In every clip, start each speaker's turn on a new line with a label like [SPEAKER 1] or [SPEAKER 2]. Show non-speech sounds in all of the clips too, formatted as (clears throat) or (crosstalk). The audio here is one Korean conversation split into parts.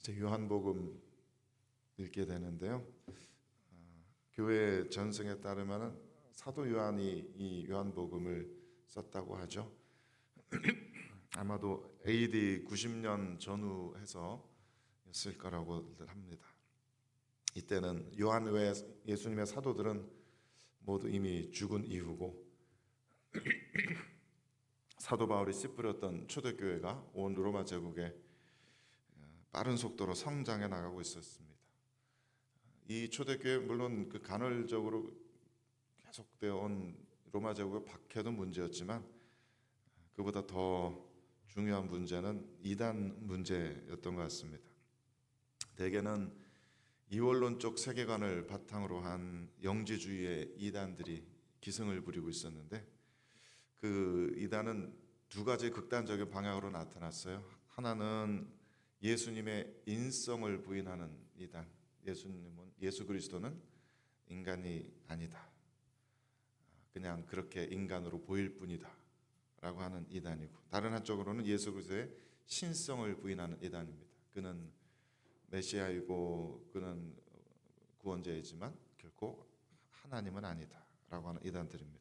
[SPEAKER 1] 이제 요한복음 읽게 되는데요. 어, 교회 전승에 따르면 사도 요한이 이 요한복음을 썼다고 하죠. (clears throat) 아마도 AD 90년 전후해서 였을 거라고들 합니다. 이때는 요한 외 예수님의 사도들은 모두 이미 죽은 이후고 (clears throat) 사도 바울이 씨 뿌렸던 초대교회가 온 로마 제국에 빠른 속도로 성장해 나가고 있었습니다. 이 초대교회 물론 그 간헐적으로 계속되어 온 로마 제국의 박해도 문제였지만 그보다 더 중요한 문제는 이단 문제였던 것 같습니다. 대개는 이원론적 세계관을 바탕으로 한 영지주의의 이단들이 기승을 부리고 있었는데 그 이단은 두 가지 극단적인 방향으로 나타났어요. 하나는 예수님의 인성을 부인하는 이단. 예수님은 예수 그리스도는 인간이 아니다. 그냥 그렇게 인간으로 보일 뿐이다라고 하는 이단이고 다른 한쪽으로는 예수 그리스도의 신성을 부인하는 이단입니다. 그는 메시아이고 그는 구원자이지만 결코 하나님은 아니다라고 하는 이단들입니다.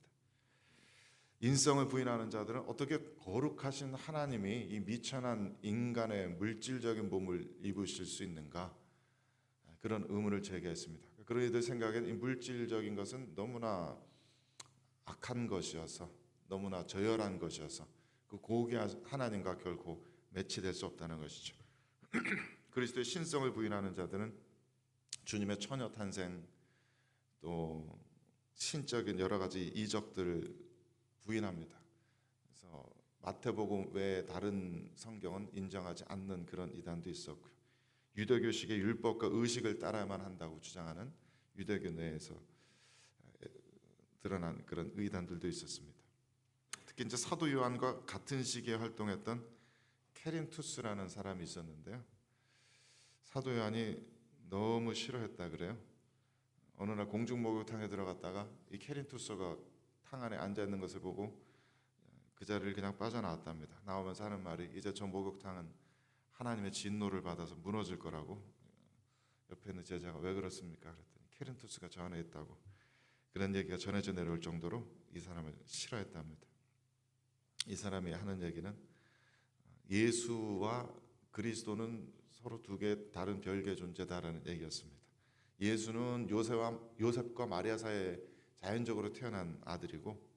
[SPEAKER 1] 인성을 부인하는 자들은 어떻게 거룩하신 하나님이 이 미천한 인간의 물질적인 몸을 입으실 수 있는가 그런 의문을 제기했습니다. 그런 이들 생각엔 이 물질적인 것은 너무나 악한 것이어서 너무나 저열한 것이어서 그 고귀한 하나님과 결코 매치될 수 없다는 것이죠. (clears throat) 그리스도의 신성을 부인하는 자들은 주님의 처녀 탄생 또 신적인 여러 가지 이적들을 부인합니다. 그래서 마태복음 외에 다른 성경은 인정하지 않는 그런 이단도 있었고요. 유대교식의 율법과 의식을 따라야만 한다고 주장하는 유대교 내에서 드러난 그런 의단들도 있었습니다. 특히 이제 사도 요한과 같은 시기에 활동했던 캐린 투스라는 사람이 있었는데요. 사도 요한이 너무 싫어했다 그래요. 어느 날 공중 목욕탕에 들어갔다가 이 캐린 투스가 탕 안에 앉아 있는 것을 보고 그 자리를 그냥 빠져나왔답니다. 나오면서 하는 말이 이제 저 목욕탕은 하나님의 진노를 받아서 무너질 거라고 옆에 있는 제자가 왜 그렇습니까? 그랬더니 캐린투스가 저 안에 있다고 그런 얘기가 전해져 내려올 정도로 이 사람을 싫어했답니다. 이 사람이 하는 얘기는 예수와 그리스도는 서로 두 개 다른 별개 존재다라는 얘기였습니다. 예수는 요셉과 마리아 사이에 자연적으로 태어난 아들이고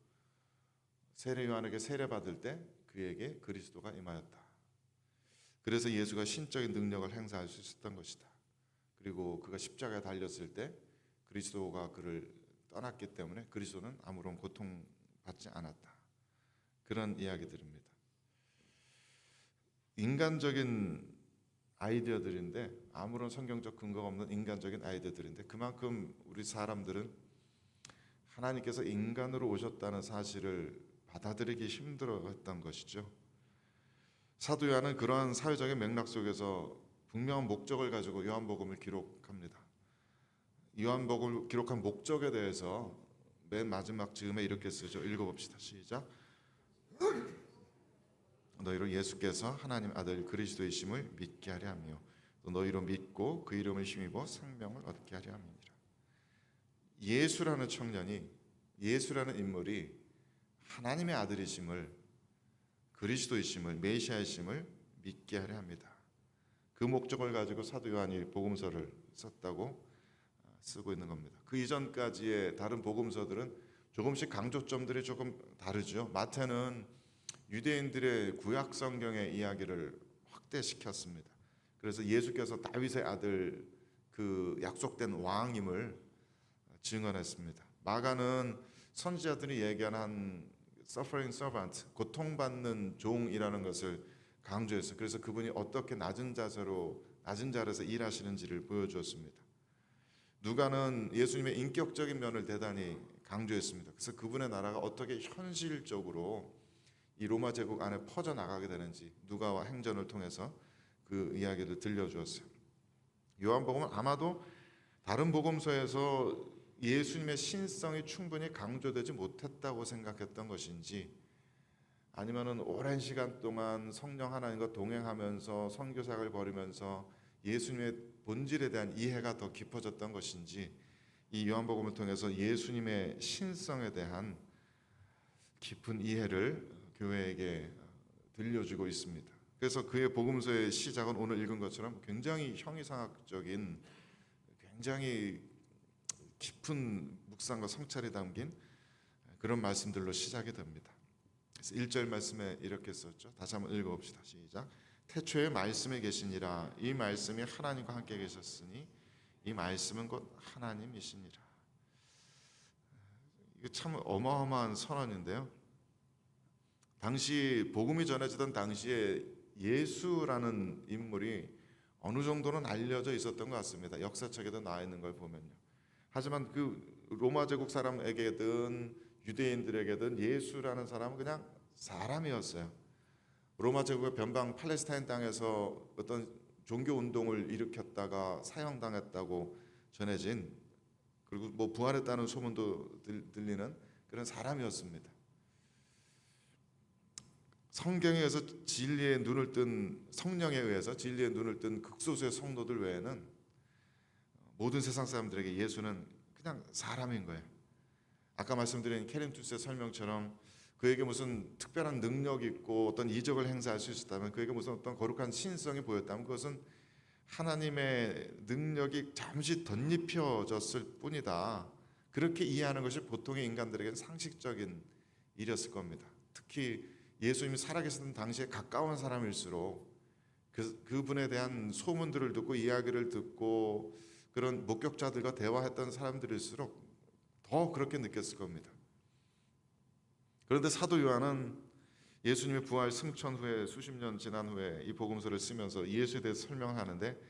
[SPEAKER 1] 세례 요한에게 세례 받을 때 그에게 그리스도가 임하였다. 그래서 예수가 신적인 능력을 행사할 수 있었던 것이다. 그리고 그가 십자가에 달렸을 때 그리스도가 그를 떠났기 때문에 그리스도는 아무런 고통 받지 않았다. 그런 이야기들입니다. 인간적인 아이디어들인데 아무런 성경적 근거가 없는 인간적인 아이디어들인데 그만큼 우리 사람들은 하나님께서 인간으로 오셨다는 사실을 받아들이기 힘들어했던 것이죠. 사도 요한은 그러한 사회적인 맥락 속에서 분명한 목적을 가지고 요한복음을 기록합니다. 요한복음을 기록한 목적에 대해서 맨 마지막 즈음에 이렇게 쓰죠. 읽어봅시다. 시작. 너희로 예수께서 하나님 아들 그리스도이심을 믿게 하려 하며 또 너희로 믿고 그 이름을 힘입어 생명을 얻게 하려 함이니라. 예수라는 청년이 예수라는 인물이 하나님의 아들이심을 그리스도이심을 메시아이심을 믿게 하려 합니다. 그 목적을 가지고 사도 요한이 복음서를 썼다고 쓰고 있는 겁니다. 그 이전까지의 다른 복음서들은 조금씩 강조점들이 조금 다르죠. 마태는 유대인들의 구약 성경의 이야기를 확대시켰습니다. 그래서 예수께서 다윗의 아들 그 약속된 왕임을 증언했습니다. 마가는 선지자들이 얘기하는 suffering servant, 고통받는 종이라는 것을 강조했어요. 그래서 그분이 어떻게 낮은 자세로 낮은 자리에서 일하시는지를 보여주었습니다. 누가는 예수님의 인격적인 면을 대단히 강조했습니다. 그래서 그분의 나라가 어떻게 현실적으로 이 로마 제국 안에 퍼져 나가게 되는지 누가와 행전을 통해서 그 이야기를 들려주었어요. 요한복음은 아마도 다른 복음서에서 예수님의 신성이 충분히 강조되지 못했다고 생각했던 것인지 아니면은 오랜 시간 동안 성령 하나님과 동행하면서 선교사를 벌이면서 예수님의 본질에 대한 이해가 더 깊어졌던 것인지 이 요한복음을 통해서 예수님의 신성에 대한 깊은 이해를 교회에게 들려주고 있습니다. 그래서 그의 복음서의 시작은 오늘 읽은 것처럼 굉장히 형이상학적인 굉장히 깊은 묵상과 성찰이 담긴 그런 말씀들로 시작이 됩니다. 그래서 1절 말씀에 이렇게 썼죠. 다시 한번 읽어봅시다. 시작. 태초에 말씀에 계시니라. 이 말씀이 하나님과 함께 계셨으니 이 말씀은 곧 하나님이시니라. 이거 참 어마어마한 선언인데요. 당시 복음이 전해지던 당시에 예수라는 인물이 어느 정도는 알려져 있었던 것 같습니다. 역사책에도 나와 있는 걸 보면요. 하지만 그 로마 제국 사람에게든 유대인들에게든 예수라는 사람은 그냥 사람이었어요. 로마 제국의 변방 팔레스타인 땅에서 어떤 종교 운동을 일으켰다가 사형당했다고 전해진 그리고 뭐 부활했다는 소문도 들, 들리는 그런 사람이었습니다. 성경에 의해서 진리의 눈을 뜬 성령에 의해서 진리의 눈을 뜬 극소수의 성도들 외에는 모든 세상 사람들에게 예수는 그냥 사람인 거예요. 아까 말씀드린 캐린투스의 설명처럼 그에게 무슨 특별한 능력이 있고 어떤 이적을 행사할 수 있었다면 그에게 무슨 어떤 거룩한 신성이 보였다면 그것은 하나님의 능력이 잠시 덧입혀졌을 뿐이다. 그렇게 이해하는 것이 보통의 인간들에게는 상식적인 일이었을 겁니다. 특히 예수님이 살아계시던 당시에 가까운 사람일수록 그 그분에 대한 소문들을 듣고 이야기를 듣고 그런 목격자들과 대화했던 사람들일수록 더 그렇게 느꼈을 겁니다. 그런데 사도 요한은 예수님의 부활 승천 후에 수십 년 지난 후에 이 복음서를 쓰면서 예수에 대해서 설명하는데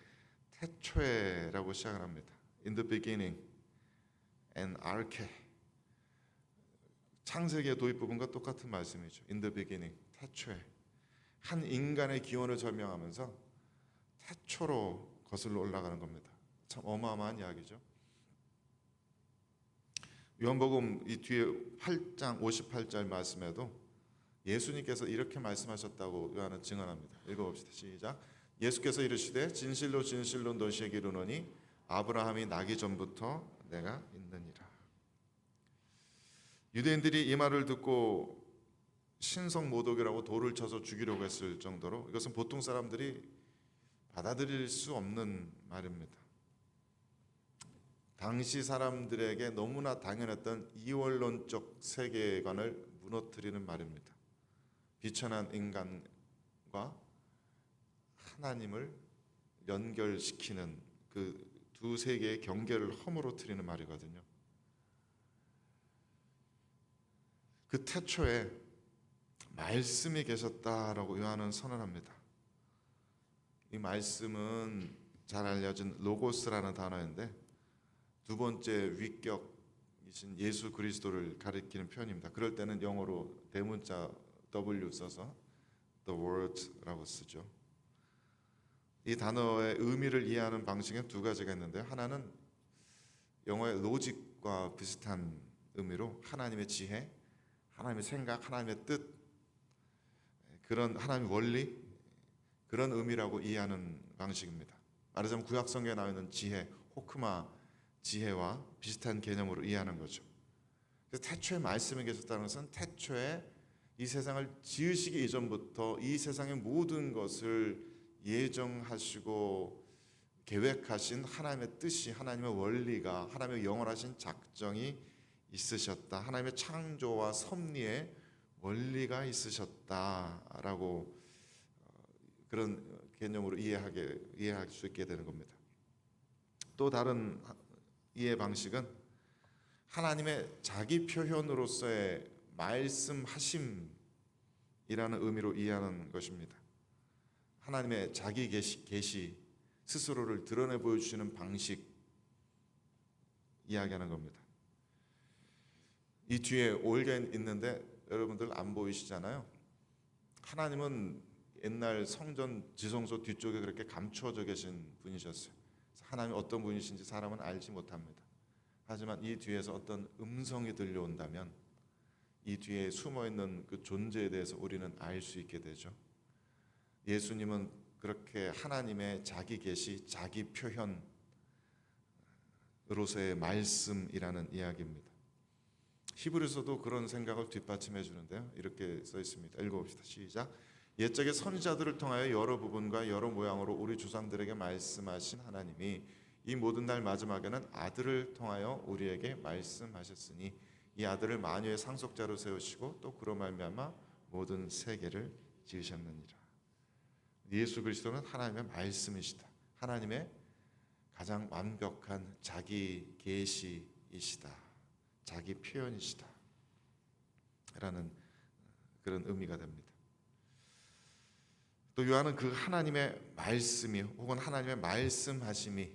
[SPEAKER 1] 태초에라고 시작을 합니다. In the beginning and arche 창세기의 도입 부분과 똑같은 말씀이죠. In the beginning 태초에 한 인간의 기원을 설명하면서 태초로 거슬러 올라가는 겁니다. 참 어마어마한 이야기죠. 요한복음 이 뒤에 8장 58절 말씀에도 예수님께서 이렇게 말씀하셨다고 요한은 증언합니다. 읽어봅시다. 시작. 예수께서 이르시되 진실로 진실로 너희에게 이르노니 아브라함이 나기 전부터 내가 있느니라. 유대인들이 이 말을 듣고 신성 모독이라고 돌을 쳐서 죽이려고 했을 정도로 이것은 보통 사람들이 받아들일 수 없는 말입니다. 당시 사람들에게 너무나 당연했던 이원론적 세계관을 무너뜨리는 말입니다. 비천한 인간과 하나님을 연결시키는 그 두 세계의 경계를 허물어뜨리는 말이거든요. 그 태초에 말씀이 계셨다라고 요한은 선언합니다. 이 말씀은 잘 알려진 로고스라는 단어인데 두 번째 위격이신 예수 그리스도를 가리키는 표현입니다. 그럴 때는 영어로 대문자 W 써서 the word라고 쓰죠. 이 단어의 의미를 이해하는 방식은 두 가지가 있는데 하나는 영어의 로직과 비슷한 의미로 하나님의 지혜, 하나님의 생각, 하나님의 뜻 그런 하나님의 원리 그런 의미라고 이해하는 방식입니다. 말하자면 구약 성경에 나와 있는 지혜, 호크마 지혜와 비슷한 개념으로 이해하는 거죠. 그래서 태초에 말씀이 계셨다는 것은 태초에 이 세상을 지으시기 이전부터 이 세상의 모든 것을 예정하시고 계획하신 하나님의 뜻이 하나님의 원리가 하나님의 영원하신 작정이 있으셨다. 하나님의 창조와 섭리의 원리가 있으셨다라고 어, 그런 개념으로 이해하게 이해할 수 있게 되는 겁니다. 또 다른 이해 방식은 하나님의 자기 표현으로서의 말씀하심이라는 의미로 이해하는 것입니다. 하나님의 자기 계시, 계시 스스로를 드러내 보여주시는 방식 이야기하는 겁니다. 이 뒤에 올게 있는데 여러분들 안 보이시잖아요. 하나님은 옛날 성전 지성소 뒤쪽에 그렇게 감추어져 계신 분이셨어요. 하나님 어떤 분이신지 사람은 알지 못합니다. 하지만 이 뒤에서 어떤 음성이 들려온다면 이 뒤에 숨어 있는 그 존재에 대해서 우리는 알 수 있게 되죠. 예수님은 그렇게 하나님의 자기 계시, 자기 표현으로서의 말씀이라는 이야기입니다. 히브리서도 그런 생각을 뒷받침해 주는데요. 이렇게 써 있습니다. 읽어봅시다. 시작. 옛적의 선지자들을 통하여 여러 부분과 여러 모양으로 우리 조상들에게 말씀하신 하나님이 이 모든 날 마지막에는 아들을 통하여 우리에게 말씀하셨으니 이 아들을 만유의 상속자로 세우시고 또 그로 말미암아 모든 세계를 지으셨느니라. 예수 그리스도는 하나님의 말씀이시다. 하나님의 가장 완벽한 자기 계시이시다. 자기 표현이시다. 라는 그런 의미가 됩니다. 또 요한은 그 하나님의 말씀이 혹은 하나님의 말씀하심이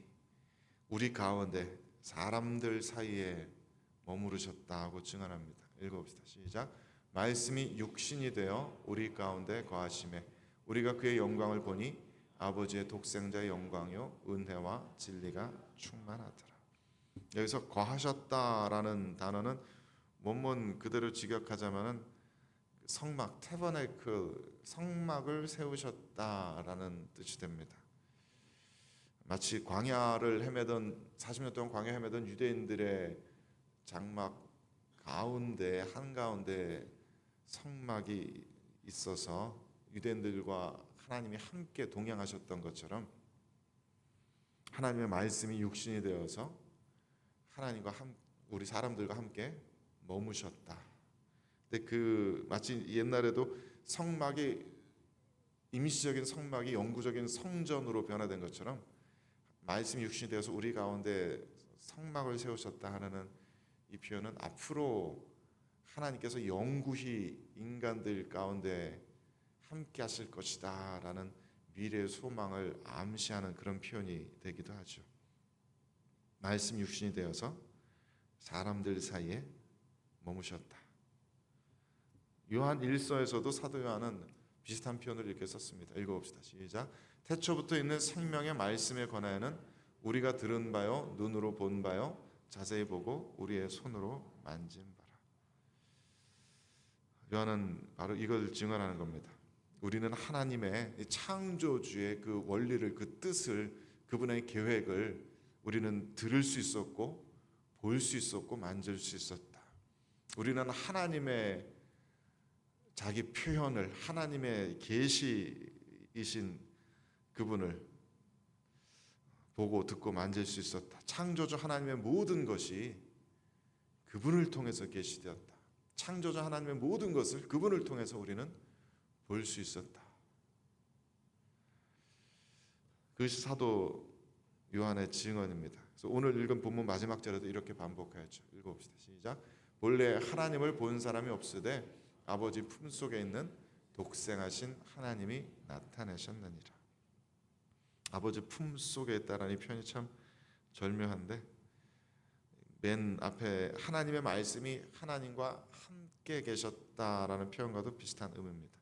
[SPEAKER 1] 우리 가운데 사람들 사이에 머무르셨다고 증언합니다. 읽어봅시다. 시작. 말씀이 육신이 되어 우리 가운데 거하심에 우리가 그의 영광을 보니 아버지의 독생자의 영광요 은혜와 진리가 충만하더라. 여기서 거하셨다라는 단어는 원문 그대로 직역하자면은 성막 테버네클 성막을 세우셨다라는 뜻이 됩니다. 마치 광야를 헤매던 40년 동안 광야 헤매던 유대인들의 장막 가운데 한 가운데 성막이 있어서 유대인들과 하나님이 함께 동행하셨던 것처럼 하나님의 말씀이 육신이 되어서 하나님과 함, 우리 사람들과 함께 머무셨다. 근데 그 마치 옛날에도 성막이 임시적인 성막이 영구적인 성전으로 변화된 것처럼 말씀이 육신이 되어서 우리 가운데 성막을 세우셨다 하는 이 표현은 앞으로 하나님께서 영구히 인간들 가운데 함께 하실 것이다 라는 미래의 소망을 암시하는 그런 표현이 되기도 하죠. 말씀 육신이 되어서 사람들 사이에 머무셨다. 요한 1서에서도 사도 요한은 비슷한 표현을 이렇게 썼습니다. 읽어봅시다. 시작. 태초부터 있는 생명의 말씀에 관하여는 우리가 들은 바요, 눈으로 본 바요, 자세히 보고 우리의 손으로 만진 바라. 요한은 바로 이걸 증언하는 겁니다. 우리는 하나님의 창조주의 그 원리를 그 뜻을 그분의 계획을 우리는 들을 수 있었고 볼 수 있었고 만질 수 있었다. 우리는 하나님의 자기 표현을 하나님의 계시이신 그분을 보고 듣고 만질 수 있었다. 창조주 하나님의 모든 것이 그분을 통해서 계시되었다. 창조주 하나님의 모든 것을 그분을 통해서 우리는 볼 수 있었다. 그것이 사도 요한의 증언입니다. 그래서 오늘 읽은 본문 마지막 절에도 이렇게 반복하였죠. 읽어봅시다. 시작. 본래 하나님을 본 사람이 없으되 아버지 품 속에 있는 독생하신 하나님이 나타내셨느니라. 아버지 품 속에 있다라는 이 표현이 참 절묘한데 맨 앞에 하나님의 말씀이 하나님과 함께 계셨다라는 표현과도 비슷한 의미입니다.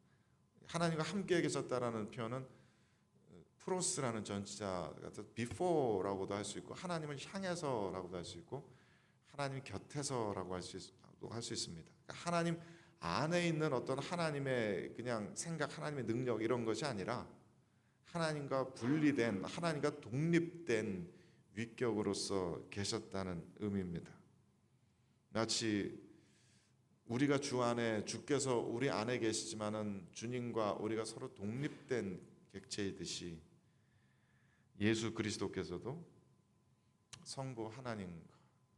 [SPEAKER 1] 하나님과 함께 계셨다라는 표현은 프로스라는 전치자 같은 before라고도 할 수 있고 하나님을 향해서라고도 할 수 있고 하나님 곁에서라고 할수 있습니다. 그러니까 하나님 안에 있는 어떤 하나님의 그냥 생각, 하나님의 능력 이런 것이 아니라 하나님과 분리된 하나님과 독립된 위격으로서 계셨다는 의미입니다. 마치 우리가 주 안에 주께서 우리 안에 계시지만은 주님과 우리가 서로 독립된 객체이듯이 예수 그리스도께서도 성부 하나님과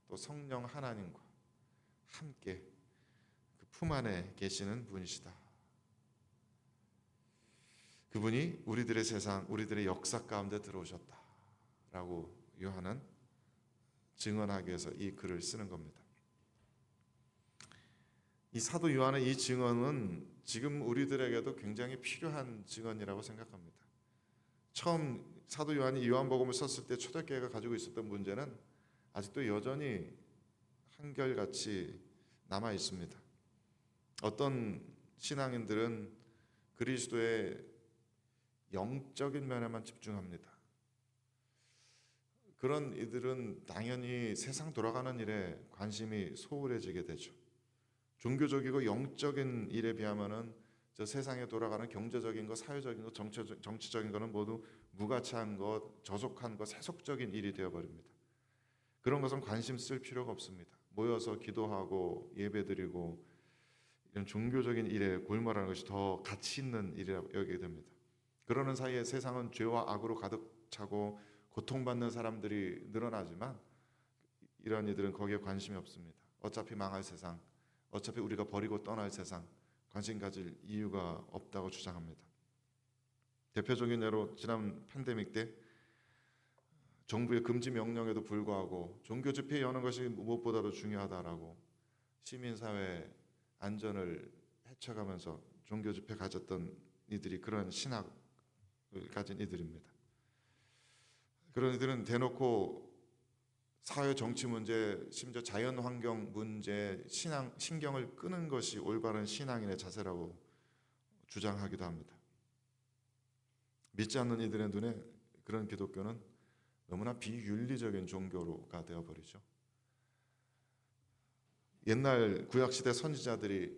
[SPEAKER 1] 또 성령 하나님과 함께 그 품 안에 계시는 분이시다. 그분이 우리들의 세상, 우리들의 역사 가운데 들어오셨다라고 요한은 증언하기 위해서 이 글을 쓰는 겁니다. 이 사도 요한의 이 증언은 지금 우리들에게도 굉장히 필요한 증언이라고 생각합니다. 처음 사도 요한이 요한복음을 썼을 때 초대교회가 가지고 있었던 문제는 아직도 여전히 한결같이 남아 있습니다. 어떤 신앙인들은 그리스도의 영적인 면에만 집중합니다. 그런 이들은 당연히 세상 돌아가는 일에 관심이 소홀해지게 되죠. 종교적이고 영적인 일에 비하면은 저 세상에 돌아가는 경제적인 것, 사회적인 것, 정치적, 정치적인 것은 모두 무가치한 것, 저속한 것, 세속적인 일이 되어 버립니다. 그런 것은 관심 쓸 필요가 없습니다. 모여서 기도하고 예배드리고 이런 종교적인 일에 골몰하는 것이 더 가치 있는 일이라고 여기게 됩니다. 그러는 사이에 세상은 죄와 악으로 가득 차고 고통받는 사람들이 늘어나지만 이런 이들은 거기에 관심이 없습니다. 어차피 망할 세상, 어차피 우리가 버리고 떠날 세상 관심 가질 이유가 없다고 주장합니다. 대표적인 예로 지난 팬데믹 때 정부의 금지 명령에도 불구하고 종교 집회 여는 것이 무엇보다도 중요하다라고 시민사회 안전을 해쳐가면서 종교 집회 가졌던 이들이 그런 신학을 가진 이들입니다. 그런 이들은 대놓고 사회 정치 문제, 심지어 자연 환경 문제, 신앙 신경을 끄는 것이 올바른 신앙인의 자세라고 주장하기도 합니다. 믿지 않는 이들의 눈에 그런 기독교는 너무나 비윤리적인 종교로가 되어 버리죠. 옛날 구약 시대 선지자들이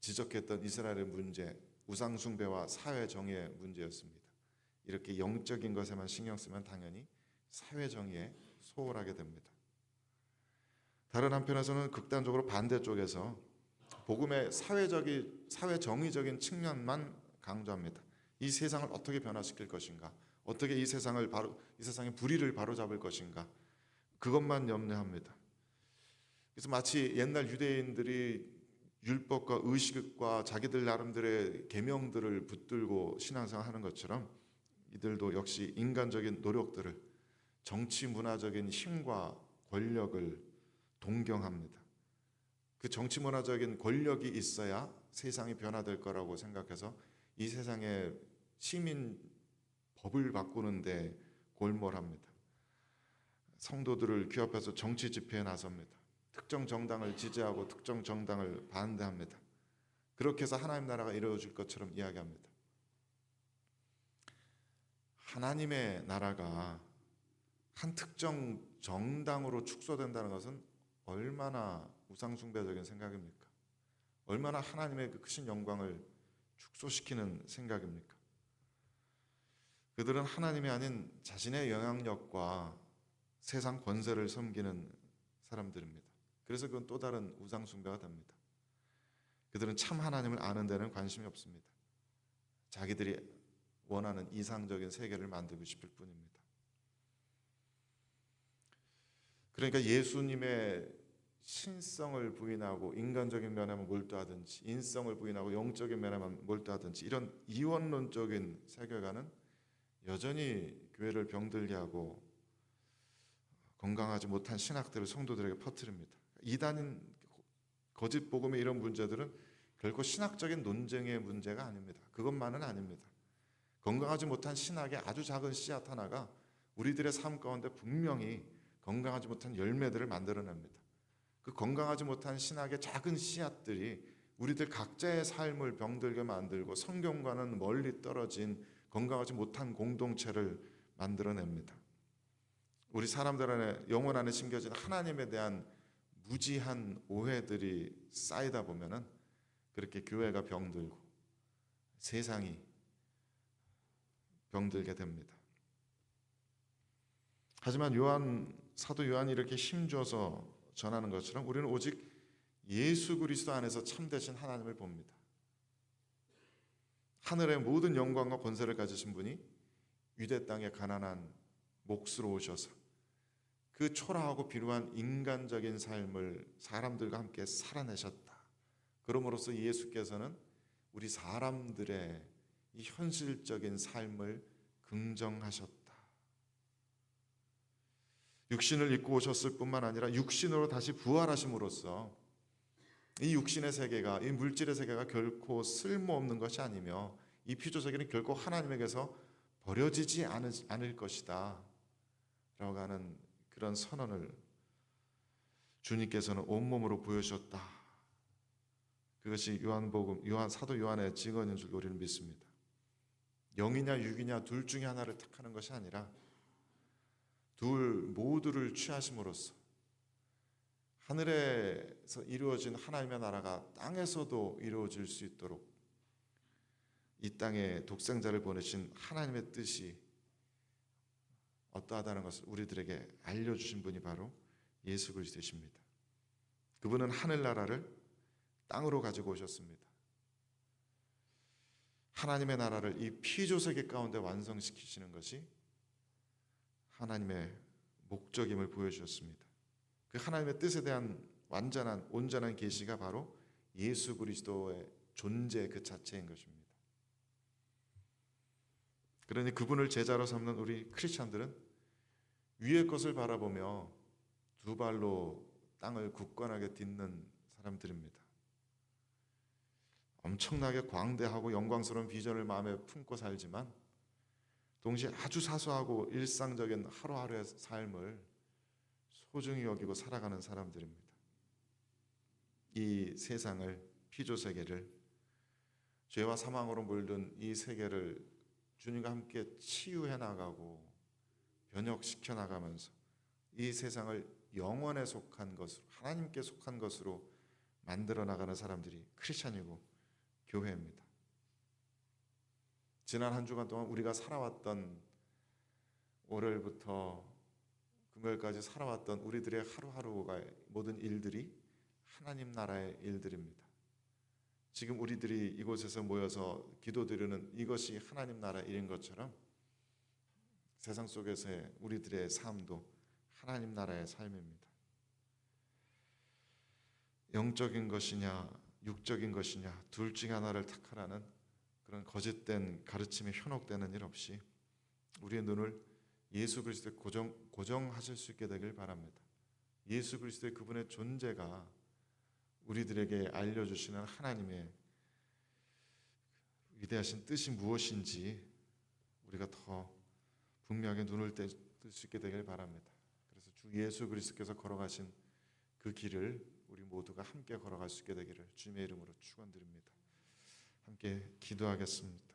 [SPEAKER 1] 지적했던 이스라엘의 문제, 우상 숭배와 사회 정의의 문제였습니다. 이렇게 영적인 것에만 신경 쓰면 당연히 사회 정의에 소홀하게 됩니다. 다른 한편에서는 극단적으로 반대쪽에서 복음의 사회적인 사회 정의적인 측면만 강조합니다. 이 세상을 어떻게 변화시킬 것인가? 어떻게 이 세상을 바로 이 세상의 불의를 바로잡을 것인가? 그것만 염려합니다. 그래서 마치 옛날 유대인들이 율법과 의식과 자기들 나름대로의 계명들을 붙들고 신앙생활 하는 것처럼 이들도 역시 인간적인 노력들을 정치 문화적인 힘과 권력을 동경합니다. 그 정치 문화적인 권력이 있어야 세상이 변화될 거라고 생각해서 이 세상의 시민 법을 바꾸는데 골몰합니다. 성도들을 규합해서 정치 집회에 나섭니다. 특정 정당을 지지하고 특정 정당을 반대합니다. 그렇게 해서 하나님 나라가 이루어질 것처럼 이야기합니다. 하나님의 나라가 한 특정 정당으로 축소된다는 것은 얼마나 우상숭배적인 생각입니까? 얼마나 하나님의 그 크신 영광을 축소시키는 생각입니까? 그들은 하나님이 아닌 자신의 영향력과 세상 권세를 섬기는 사람들입니다. 그래서 그건 또 다른 우상숭배가 됩니다. 그들은 참 하나님을 아는 데는 관심이 없습니다. 자기들이 원하는 이상적인 세계를 만들고 싶을 뿐입니다. 그러니까 예수님의 신성을 부인하고 인간적인 면에만 몰두하든지 인성을 부인하고 영적인 면에만 몰두하든지 이런 이원론적인 세계관은 여전히 교회를 병들게 하고 건강하지 못한 신학들을 성도들에게 퍼뜨립니다. 이단인 거짓 복음의 이런 문제들은 결코 신학적인 논쟁의 문제가 아닙니다. 그것만은 아닙니다. 건강하지 못한 신학의 아주 작은 씨앗 하나가 우리들의 삶 가운데 분명히 건강하지 못한 열매들을 만들어냅니다. 그 건강하지 못한 신학의 작은 씨앗들이 우리들 각자의 삶을 병들게 만들고 성경과는 멀리 떨어진 건강하지 못한 공동체를 만들어냅니다. 우리 사람들 안에 영혼 안에 심겨진 하나님에 대한 무지한 오해들이 쌓이다 보면은 그렇게 교회가 병들고 세상이 병들게 됩니다. 하지만 요한 사도 요한이 이렇게 힘줘서 전하는 것처럼 우리는 오직 예수 그리스도 안에서 참되신 하나님을 봅니다. 하늘의 모든 영광과 권세를 가지신 분이 유대 땅에 가난한 몫으로 오셔서 그 초라하고 비루한 인간적인 삶을 사람들과 함께 살아내셨다. 그러므로서 예수께서는 우리 사람들의 이 현실적인 삶을 긍정하셨다. 육신을 입고 오셨을 뿐만 아니라 육신으로 다시 부활하심으로써 이 육신의 세계가 이 물질의 세계가 결코 쓸모없는 것이 아니며 이 피조 세계는 결코 하나님에게서 버려지지 않을 것이다. 라고 하는 그런 선언을 주님께서는 온몸으로 보여주셨다. 그것이 요한복음 요한 사도 요한의 증언인 줄 우리는 믿습니다. 영이냐 육이냐 둘 중에 하나를 택하는 것이 아니라 둘 모두를 취하심으로써 하늘에서 이루어진 하나님의 나라가 땅에서도 이루어질 수 있도록 이 땅에 독생자를 보내신 하나님의 뜻이 어떠하다는 것을 우리들에게 알려주신 분이 바로 예수 그리스도이십니다. 그분은 하늘나라를 땅으로 가지고 오셨습니다. 하나님의 나라를 이 피조세계 가운데 완성시키시는 것이 하나님의 목적임을 보여주셨습니다. 그 하나님의 뜻에 대한 완전한 온전한 계시가 바로 예수 그리스도의 존재 그 자체인 것입니다. 그러니 그분을 제자로 삼는 우리 크리스천들은 위의 것을 바라보며 두 발로 땅을 굳건하게 딛는 사람들입니다. 엄청나게 광대하고 영광스러운 비전을 마음에 품고 살지만 동시에 아주 사소하고 일상적인 하루하루의 삶을 소중히 여기고 살아가는 사람들입니다. 이 세상을 피조 세계를 죄와 사망으로 물든 이 세계를 주님과 함께 치유해 나가고 변혁시켜 나가면서 이 세상을 영원에 속한 것으로 하나님께 속한 것으로 만들어 나가는 사람들이 크리스천이고 교회입니다. 지난 한 주간 동안 우리가 살아왔던 월요일부터 금요일까지 살아왔던 우리들의 하루하루가 모든 일들이 하나님 나라의 일들입니다. 지금 우리들이 이곳에서 모여서 기도드리는 이것이 하나님 나라 일인 것처럼 세상 속에서의 우리들의 삶도 하나님 나라의 삶입니다. 영적인 것이냐 육적인 것이냐 둘 중 하나를 택하라는 그런 거짓된 가르침에 현혹되는 일 없이 우리의 눈을 예수 그리스도에 고정 고정하실 수 있게 되길 바랍니다. 예수 그리스도의 그분의 존재가 우리들에게 알려주시는 하나님의 위대하신 뜻이 무엇인지 우리가 더 분명하게 눈을 뜰수 있게 되길 바랍니다. 그래서 주 예수 그리스도께서 걸어가신 그 길을 우리 모두가 함께 걸어갈 수 있게 되기를 주님의 이름으로 축원드립니다. 함께 기도하겠습니다.